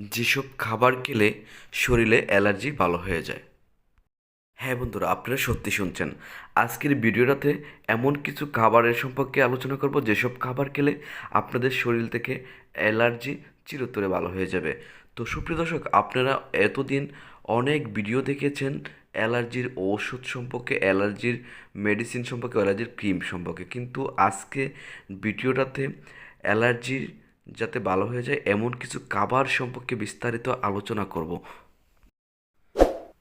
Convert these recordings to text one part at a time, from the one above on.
যেসব খাবার খেলে শরীরে অ্যালার্জি ভালো হয়ে যায়। হ্যাঁ বন্ধুরা, আপনারা সত্যি শুনছেন। আজকের ভিডিওটাতে এমন কিছু খাবারের সম্পর্কে আলোচনা করব, যেসব খাবার খেলে আপনাদের শরীর থেকে অ্যালার্জি চিরতরে ভালো হয়ে যাবে। তো সুপ্রিয় দর্শক, আপনারা এতদিন অনেক ভিডিও দেখেছেন অ্যালার্জির ঔষধ সম্পর্কে, অ্যালার্জির মেডিসিন সম্পর্কে, অ্যালার্জির ক্রিম সম্পর্কে। কিন্তু আজকে ভিডিওটাতে অ্যালার্জির যাতে ভালো হয়ে যায়, এমন কিছু খাবার সম্পর্কে বিস্তারিত আলোচনা করব।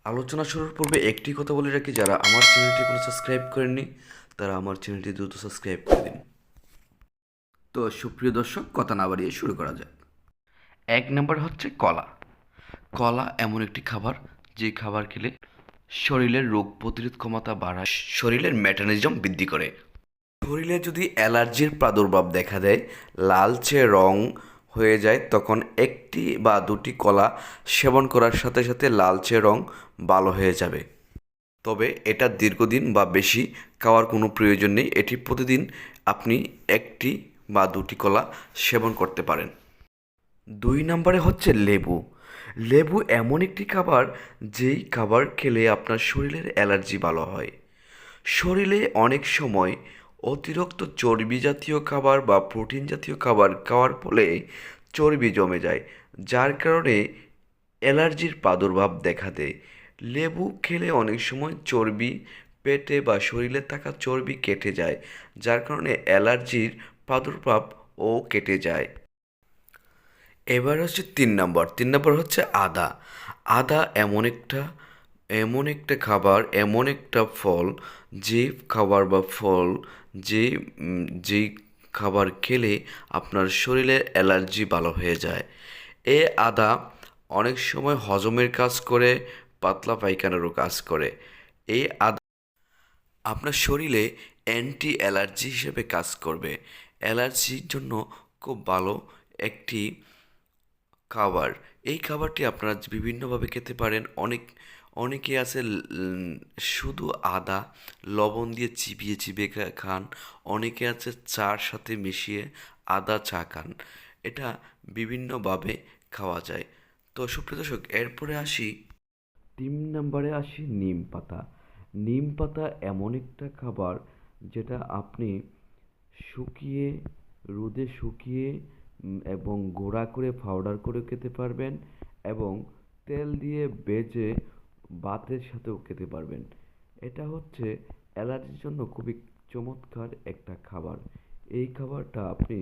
আলোচনা শুরুর পূর্বে একটি কথা বলে রাখি, যারা আমার চ্যানেলটি কোনো সাবস্ক্রাইব করেননি, তারা আমার চ্যানেলটি দ্রুত সাবস্ক্রাইব করে দিন। তো সুপ্রিয় দর্শক, কথা না বাড়িয়ে শুরু করা যাক। এক নম্বর হচ্ছে কলা। কলা এমন একটি খাবার, যে খাবার খেলে শরীরের রোগ প্রতিরোধ ক্ষমতা বাড়ায়, শরীরের মেটানিজম বৃদ্ধি করে। শরীরে যদি অ্যালার্জির প্রাদুর্ভাব দেখা দেয়, লালচে রং হয়ে যায়, তখন একটি বা দুটি কলা সেবন করার সাথে সাথে লালচে রং ভালো হয়ে যাবে। তবে এটা দীর্ঘদিন বা বেশি খাওয়ার কোনো প্রয়োজন নেই। এটি প্রতিদিন আপনি একটি বা দুটি কলা সেবন করতে পারেন। দুই নম্বরে হচ্ছে লেবু। লেবু এমন একটি খাবার যেই খাবার খেলে আপনার শরীরের অ্যালার্জি ভালো হয়। শরীরে অনেক সময় অতিরিক্ত চর্বি জাতীয় খাবার বা প্রোটিন জাতীয় খাবার খাওয়ার ফলে চর্বি জমে যায়, যার কারণে অ্যালার্জির প্রাদুর্ভাব দেখা দেয়। লেবু খেলে অনেক সময় চর্বি, পেটে বা শরীরে থাকা চর্বি কেটে যায়, যার কারণে অ্যালার্জির প্রাদুর্ভাবও কেটে যায়। এবার হচ্ছে তিন নম্বর। তিন নম্বর হচ্ছে আদা। আদা এমন একটা এমন একটা খাবার, এমন একটা ফল, যে খাবার বা ফল যে যেই খাবার খেলে আপনার শরীরে অ্যালার্জি ভালো হয়ে যায়। এ আদা অনেক সময় হজমের কাজ করে, পাতলা পায়খানারও কাজ করে। এই আদা আপনার শরীরে অ্যান্টি অ্যালার্জি হিসেবে কাজ করবে। অ্যালার্জির জন্য খুব ভালো একটি খাবার। এই খাবারটি আপনারা বিভিন্নভাবে খেতে পারেন, অনেক, অনেকে আছে শুধু আদা, লবণ দিয়ে চিবিয়ে চিবিয়ে খান। অনেকে আছে চার সাথে মিশিয়ে আদা চা খান। এটা বিভিন্নভাবে খাওয়া যায়। তো সুপ্রিয় দর্শক, এরপরে আসি। তিন নম্বরে আসি নিম পাতা। নিম পাতা এমন একটা খাবার যেটা আপনি শুকিয়ে, রোদে শুকিয়ে এবং গুঁড়া করে পাউডার করে খেতে পারবেন এবং তেল দিয়ে ভেজে ভাতের সাথেও খেতে পারবেন। এটা হচ্ছে অ্যালার্জির জন্য খুবই চমৎকার একটা খাবার। এই খাবারটা আপনি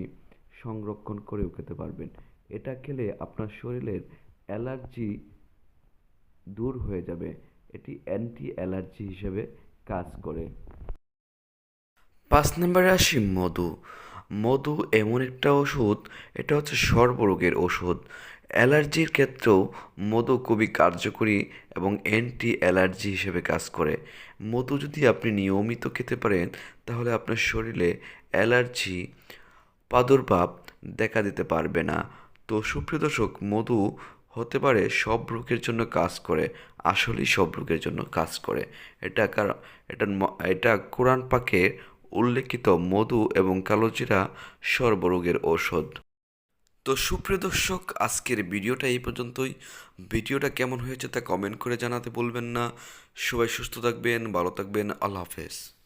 সংরক্ষণ করেও খেতে পারবেন। এটা খেলে আপনার শরীরের অ্যালার্জি দূর হয়ে যাবে। এটি অ্যান্টি অ্যালার্জি হিসেবে কাজ করে। পাঁচ নম্বরে আসি মধু। মধু এমন একটা ওষুধ, এটা হচ্ছে সর্বরোগের ওষুধ। অ্যালার্জির ক্ষেত্রেও মধু খুবই কার্যকরী এবং অ্যান্টি অ্যালার্জি হিসেবে কাজ করে। মধু যদি আপনি নিয়মিত খেতে পারেন, তাহলে আপনার শরীরে অ্যালার্জি, প্রাদুর্ভাব দেখা দিতে পারবে না। তো সুপ্রিয় দর্শক, মধু হতে পারে সব রোগের জন্য কাজ করে, আসলেই সব রোগের জন্য কাজ করে। এটা এটা এটা কোরআন পাকে উল্লেখিত মধু এবং কালোজিরা সর্বরোগের ঔষধ। তো সুপ্রিয় দর্শক, আজকের ভিডিওটা এই পর্যন্তই। ভিডিওটা কেমন হয়েছে তা কমেন্ট করে জানাতে বলবেন না। সবাই সুস্থ থাকবেন, ভালো থাকবেন। আল্লাহ হাফেজ।